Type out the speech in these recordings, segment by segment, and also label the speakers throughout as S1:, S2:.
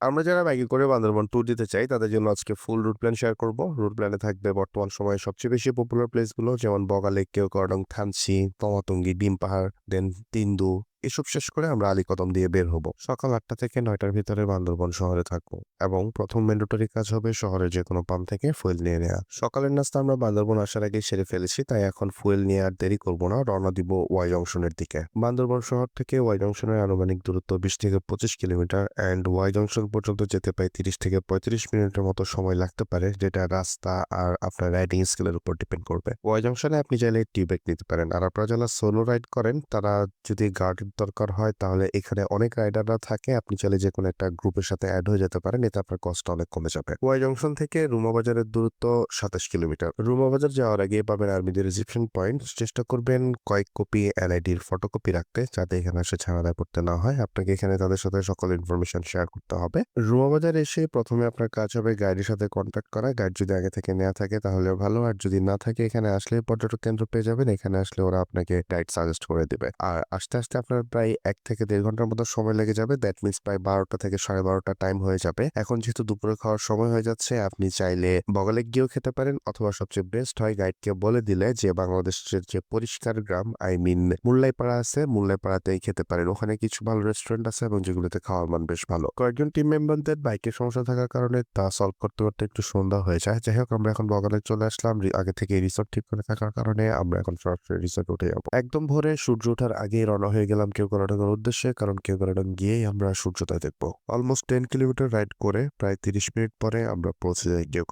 S1: আমরা যারা বাইকে করে বান্দরবন ট্যুর দিতে চাই তাদের জন্য আজকে ফুল রুট প্ল্যান শেয়ার করব। রুট প্ল্যানে থাকবে বর্তমান সময়ে সবচেয়ে বেশি পপুলার প্লেসগুলো যেমন বগালে, কেওক্রাডং, থানসি তমাতঙ্গি, ডিম পাহাড়, দেন তিন্দু এসব শেষ করে আমরা আলীকদম দিয়ে বের হব। সকাল আটটা থেকে নয়টার ভিতরে বান্দরবন শহরে থাকব এবং প্রথম ম্যান্ডেটরি কাজ হবে শহরের যে কোনো পাম্প থেকে ফুয়েল নিয়ে নেওয়া। সকালের নাস্তা আমরা বান্দরবন আসার আগে সেরে ফেলেছি, তাই এখন ফুয়েল নিয়ে আর দেরি করব না, রওনা দিব ওয়াই জংশনের দিকে। বান্দরবন শহর থেকে ওয়াই জংশনের আনুমানিক দূরত্ব বিশ থেকে পঁচিশ কিলোমিটার অ্যান্ড ওয়াই জংশন পর্যন্ত যেতে প্রায় তিরিশ থেকে পঁয়ত্রিশ মিনিটের মতো সময় লাগতে পারে, যেটা রাস্তা আর আপনার রাইডিং স্কিলের উপর ডিপেন্ড করবে। ওয়াই জংশনে আপনি চাইলে টি ব্যাগ নিতে পারেন আর আপনারা যারা সোলো রাইড করেন, তারা যদি গার্ডের দরকার হয়, তাহলে এখানে অনেক রাইডাররা থাকে, আপনি চাইলে যে কোনো একটা গ্রুপের সাথে অ্যাড হয়ে যেতে পারেন, এতে আপনার কষ্ট অনেক কমে যাবে। ওয়াই জংশন থেকে রুমা বাজারের দূরত্ব সাতাশ কিলোমিটার। রুমা বাজার যাওয়ার আগে পাবেন আর্মিদের রিসিপশন পয়েন্ট চেষ্টা করবেন কয়েক কপি এনআইডির ফটোকপি রাখতে, যাতে এখানে এসে ঝামেলায় পড়তে না হয়। আপনাকে এখানে তাদের সাথে সকল ইনফরমেশন শেয়ার করতে হবে। রুমা বাজার এসে প্রথমে আপনার কাজ হবে গাইডের সাথে কন্ট্যাক্ট করা। গাইড যদি আগে থেকে নেওয়া থাকে তাহলে ভালো। আর যদি না থাকে, এখানে আসলে পর্যটক কেন্দ্র পেয়ে যাবেন। এখানে আসলে ওরা আপনাকে গাইড সাজেস্ট করে দেবে। আর আস্তে আস্তে আপনার প্রায় এক থেকে দেড় ঘণ্টার মতো সময় লেগে যাবে। দ্যাট মিনস প্রায় বারোটা থেকে সাড়ে বারোটা টাইম হয়ে যাবে। এখন যেহেতু দুপুরে খাওয়ার সময় হয়ে যাচ্ছে, আপনি চাইলে বগলে গিয়েও খেতে পারেন অথবা সবচেয়ে বেস্ট হয় গাইডকে বলে দিলে যে, বাংলাদেশের যে পরিষ্কার গ্রাম আই মিন মুল্লাইপাড়া আছে, মুল্লাইপাড়াতেই খেতে পারেন। ওখানে কিছু ভালো রেস্টুরেন্ট আছে এবং যেগুলোতে খাওয়ার মান বেশ ভালো। কয়েকজন টিম মেম্বারদের বাইকের সমস্যা থাকার কারণে তা সলভ করতে করতে একটু সন্ধ্যা হয়ে যায়। যাই হোক, আমরা এখন বগলে চলে আসলাম। আগে থেকে রিসোর্ট ঠিক করে থাকার কারণে আমরা এখন সরাসরি রিসোর্ট উঠে যাব। একদম ভোরে সূর্য ওঠার আগেই রওনা হয়ে গেলাম কেউ করাটার উদ্দেশ্যে, কারণ করাটাং গিয়েই আমরা সূর্যোদয় দেখব। অলমোস্ট টেন কিলোমিটার রাইড করে প্রায় তিরিশ মিনিট পরে আমরা পৌঁছে যাই কেউ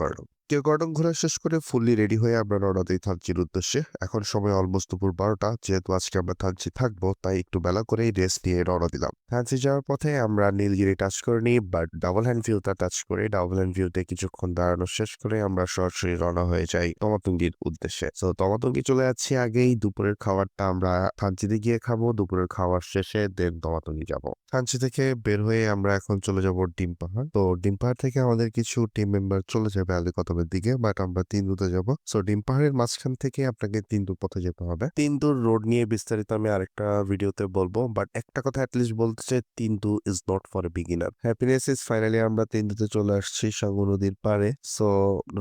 S1: কেউ করাটাং ঘোরা শেষ করে ফুললি রেডি হয়ে আমরা রওনা দিই থানচির উদ্দেশ্যে। এখন সময় অলমোস্ট দুপুর বারোটা, যেহেতু আজকে আমরা থানচি থাকব, তাই একটু বেলা করেই রেস্ট নিয়ে রওনা দিলাম। থানচি যাওয়ার পথে আমরা নীলগিরি টাচ করে নিই বাট ডাবল হ্যান্ড ভিউটা টাচ করে ডাবল হ্যান্ড ভিউতে কিছুক্ষণ দাঁড়ানো শেষ করে আমরা সরাসরি রওনা হয়ে যাই তমাতুঙ্গির উদ্দেশ্যে। তো তমাতুঙ্গি চলে যাচ্ছি আগেই, দুপুরের খাবারটা আমরা থানচিতে গিয়ে খাব, দুপুরের খাওয়ার শেষে দেন তমাতুঙ্গি যাব। থানচি থেকে বের হয়ে আমরা এখন চলে যাব ডিম পাহাড়। তো ডিম পাহাড় থেকে আমাদের কিছু টিম মেম্বার চলে যাবে আলিকতমের দিকে বাট আমরা তিনদুতে যাব। সো ডিম পাহাড়ের মাঝখান থেকে আপনাকে তিনদুর পথে যেতে হবে। তিনদুর রোড নিয়ে বিস্তারিত আমি আরেকটা ভিডিওতে বলব বাট একটা কথা অ্যাটলিস্ট বলতে চাই Tindu is not for beginner happiness is finally আমরা তিনদুতে চলে আসছি সাঙ্গু নদীর পাড়ে। সো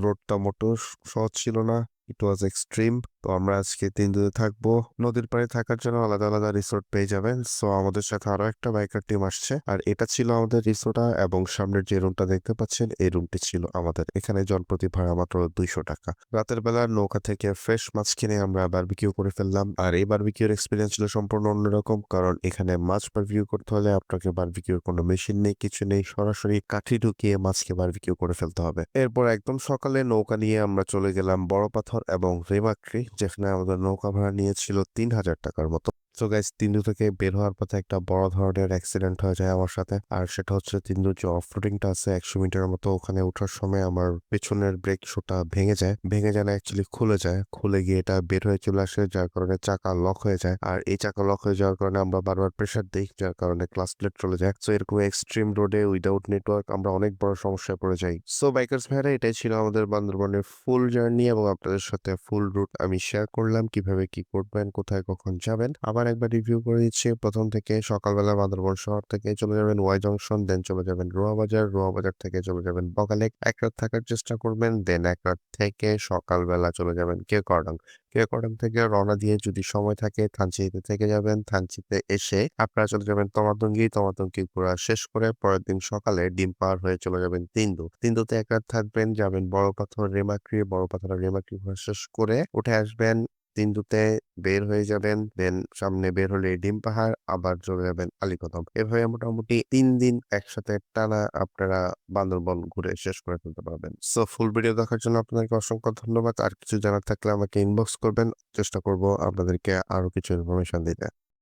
S1: রোডটা মোটো সহজ ছিল না। ইট ওয়াজ এক্সট্রিম তো আমরা আজকে তিন দিনে থাকব। নদীর পাড়ে থাকার জন্য আলাদা আলাদা রিসোর্ট পেয়ে যাবেন। সো আমাদের সাথে আরও একটা বাইকার টিম আসছে। আর এটা ছিল আমাদের রিসোর্টটা এবং সামনের যে রুমটা দেখতে পাচ্ছেন, এই রুমটি ছিল আমাদের। এখানে জনপ্রতি ভাড়া মাত্র দুইশো টাকা। রাতের বেলা নৌকা থেকে ফ্রেশ মাছ কিনে আমরা বারবিকিউ করে ফেললাম। আর এই বারবিকিউর এক্সপিরিয়েন্স ছিল সম্পূর্ণ অন্যরকম, কারণ এখানে মাছ বারবিকিউ করতে হলে আপনাকে বারবিকিউর কোনো মেশিন নেই, কিছু নেই। সরাসরি কাঠি ঢুকিয়ে মাছকে বারবিকিউ করে ফেলতে হবে। এরপর একদম সকালে নৌকা নিয়ে আমরা চলে গেলাম বড় পাথর এবং রেমাক্রি যেখানে আমাদের নৌকা ভাড়া নিয়েছিল তিন হাজার টাকার মতো। তো গাইজ তিন্দু থেকে বের হওয়ার পথে একটা বড় ধরনের অ্যাক্সিডেন্ট হয়ে যায় আমার সাথে। আর সেটা হচ্ছে তিন্দুর যে অফরোডিংটা আছে, একশো মিটারের মতো ওখানে ওঠার সময় আমার পেছনের ব্রেক শোটা ভেঙে যায়। ভেঙে যায় না অ্যাকচুয়ালি খুলে যায়। খুলে গিয়ে এটা বের হয়ে চলে আসে, যার কারণে চাকা লক হয়ে যায়। আর এই চাকা লক হয়ে যাওয়ার কারণে আমরা বারবার প্রেশার দিই, যার কারণে ক্লাস প্লেট চলে যায়। সো এরকম এক্সট্রিম রোডে উইদাউট নেটওয়ার্ক আমরা অনেক বড় সমস্যায় পড়ে যাই। সো বাইকার্স ভাইরা, এটাই ছিল আমাদের বান্দরবনের ফুল জার্নি এবং আপনাদের সাথে ফুল রুট আমি শেয়ার করলাম। কীভাবে কি করবেন, কোথায় কখন যাবেন? আবার একবার রিভিউ করে দিচ্ছি। প্রথম থেকে সকালবেলা বান্দরবন শহর থেকে চলে যাবেন ওয়াই জংশন দেন চলে যাবেন রোয়া বাজার রোয়া বাজার থেকে চলে যাবেন বকালেক এক রাত থাকার চেষ্টা করবেন দেন এক রাত থেকে সকালবেলা চলে যাবেন কে করডং কে করডং থেকে রওনা দিয়ে যদি সময় থাকে, থানচিতে থেকে যাবেন। থানচিতে এসে আপনারা চলে যাবেন তমাতঙ্গি। তমাতঙ্গি ঘোরা শেষ করে পরের দিন সকালে ডিম পার হয়ে চলে যাবেন তিন্দু। তিন্দুতে এক রাত থাকবেন, যাবেন বড় পাথর রেমাক্রি। বড় পাথর রেমাক্রি ঘোরা শেষ করে উঠে আসবেন তিন্দুতে বের হয়ে যাবেন, দেন সামনে বের হলে ডিম পাহাড়, আবার চলে যাবেন আলীকদম। এভাবে মোটামুটি তিন দিন একসাথে টানা আপনারা বান্দরবন ঘুরে শেষ করে ফেলতে পারবেন। সো ফুল ভিডিও দেখার জন্য আপনাদেরকে অসংখ্য ধন্যবাদ। আর কিছু জানার থাকলে আমাকে ইনবক্স করবেন। চেষ্টা করব আপনাদেরকে আরও কিছু ইনফরমেশন দিতে।